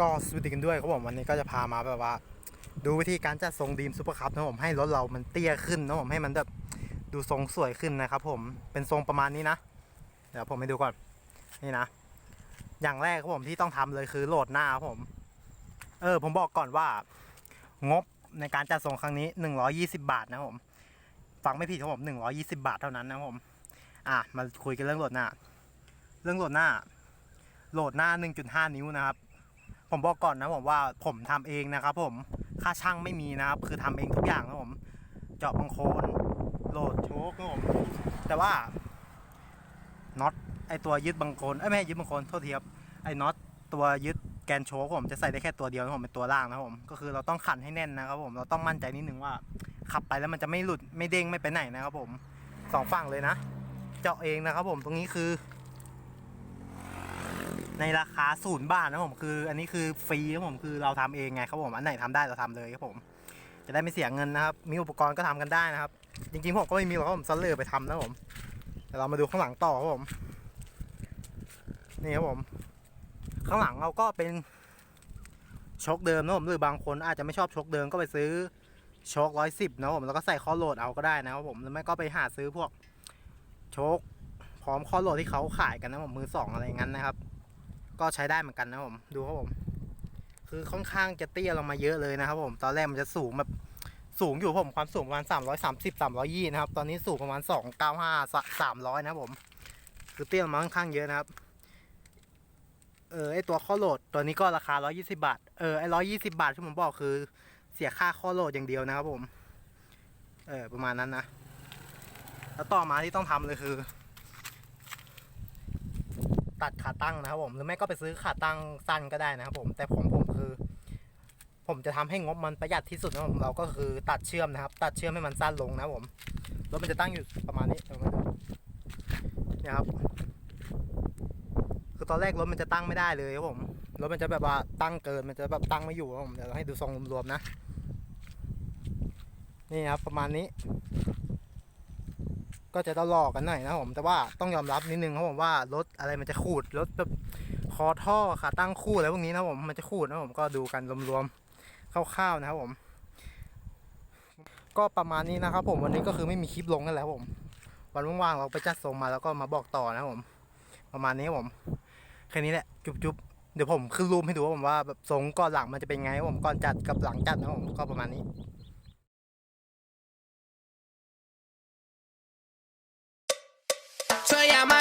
ก็สวัสดีกันด้วยครับผมวันนี้ก็จะพามาแบบว่า ดูวิธีการจัดทรงดีมซูเปอร์คัพนะผมให้รถเรามันเตี้ยขึ้นนะผมให้มันแบบดูทรงสวยขึ้นนะครับผมเป็นทรงประมาณนี้นะ เดี๋ยวผมไปดูก่อนนี่นะ อย่างแรกครับผมที่ต้องทำเลยคือโหลดหน้าครับผม เออ ผมบอกก่อนว่า งบในการจัดทรงครั้งนี้ 120 บาทนะผมฟังไม่ผิดครับผม 120 บาทเท่านั้นนะผม อะมาคุยกันเรื่องโหลดหน้า เรื่องโหลดหน้า โหลดหน้า 1.5 นิ้วนะครับ ผมบอกก่อนนะผมว่าผมทำเองนะครับ ผมค่าช่างไม่มีนะครับ คือทำเองทุกอย่างนะครับผมเจาะบังโคลนโหลดโชคนะครับผมแต่ว่าน็อตไอตัวยึดบังโคลนเอ้ยไม่ยึดบังโคลนโทษทีครับไอ้น็อตตัวยึดแกนโชคผมจะใส่ได้แค่ตัวเดียวนะผมเป็นตัวล่างนะผมก็คือเราต้องขันให้แน่นนะครับผมเราต้องมั่นใจนิดนึงว่า ขับไปแล้วมันจะไม่หลุดไม่เด้งไม่ไปไหนนะครับผมสองฝั่งเลยนะ เจาะเองนะครับผมตรงนี้คือ ในราคาศูนย์บาทนะผมคือ อันนี้คือฟรีครับผมคือเราทำเองไงครับผมอันไหนทำได้เราทำเลยครับผม จะได้ไม่เสียเงินนะครับ มีอุปกรณ์ก็ทำกันได้นะครับ จริงๆผมก็ไม่มีหรอกครับผมซัลเลอร์ไปทำนะผมแต่เรามาดูข้างหลังต่อครับผมนี่ครับผม ข้างหลังเราก็เป็นชกเดิมนะผมหรือบางคนอาจจะไม่ชอบชกเดิมก็ไปซื้อโชคร้อยสิบนะผมแล้วก็ใส่ข้อโหลดเอาก็ได้นะครับผมหรือไม่ก็ไปหาซื้อพวกโชคพร้อมข้อโหลดที่เขาขายกันนะผมมือสองอะไรงั้นนะครับ ก็ใช้ได้เหมือนกันนะผมดูครับผม คือค่อนข้างจะเตี้ยลงมาเยอะเลยนะครับ ผมตอนแรกมันจะสูงแบบสูงอยู่ผมความสูงประมาณสามร้อยสามสิบสามร้อยยี่นะครับ ตอนนี้สูงประมาณสองเก้าห้าสามร้อยนะครับผม คือเตี้ยลงมาค่อนข้างเยอะนะครับ เออไอตัวข้อโหลดตัวนี้ก็ราคาร้อยี่สิบาท เออไอร้อยี่สิบาทที่ผมบอกคือเสียค่าข้อโหลดอย่างเดียวนะครับผม เออประมาณนั้นนะ แล้วต่อมาที่ต้องทำเลยคือ ตัดขาตั้งนะครับผมหรือไม่ก็ไปซื้อขาตั้งสั้นก็ได้นะครับผมแต่ผมผมคือ ผมจะทำให้งบมันประหยัดที่สุดนะครับผมเราก็คือตัดเชื่อมนะครับ ตัดเชื่อมให้มันสั้นลงนะครับผมรถมันจะตั้งอยู่ประมาณนี้นี่ครับคือตอนแรกรถมันจะตั้งไม่ได้เลยครับผมรถมันจะแบบว่าตั้งเกินมันจะแบบตั้งไม่อยู่ครับผมเดี๋ยวเราให้ดูทรงรวมๆนะนี่ครับประมาณนี้ ก็จะต้องหลอกกันหน่อยนะครับผมแต่ว่าต้องยอมรับนิดนึงครับผมว่ารถอะไรมันจะขูดรถแบบคอท่อขาตั้งคู่อะไรพวกนี้นะครับผมมันจะขูดนะครับผมก็ดูกันรวมๆคร่าวๆนะครับผม ก็ประมาณนี้นะครับ ผมวันนี้ก็คือไม่มีคลิปลงกันแล้วผม วันว่างๆเราไปจัดทรงมาแล้วก็มาบอกต่อนะครับผม ประมาณนี้ผมแค่นี้แหละจุ๊บๆเดี๋ยวผมขึ้นรูปให้ดูว่าผมว่าแบบทรงก่อนหลังมันจะเป็นไงผมก่อนจัดกับหลังจัดนะครับผมก็ประมาณนี้ llama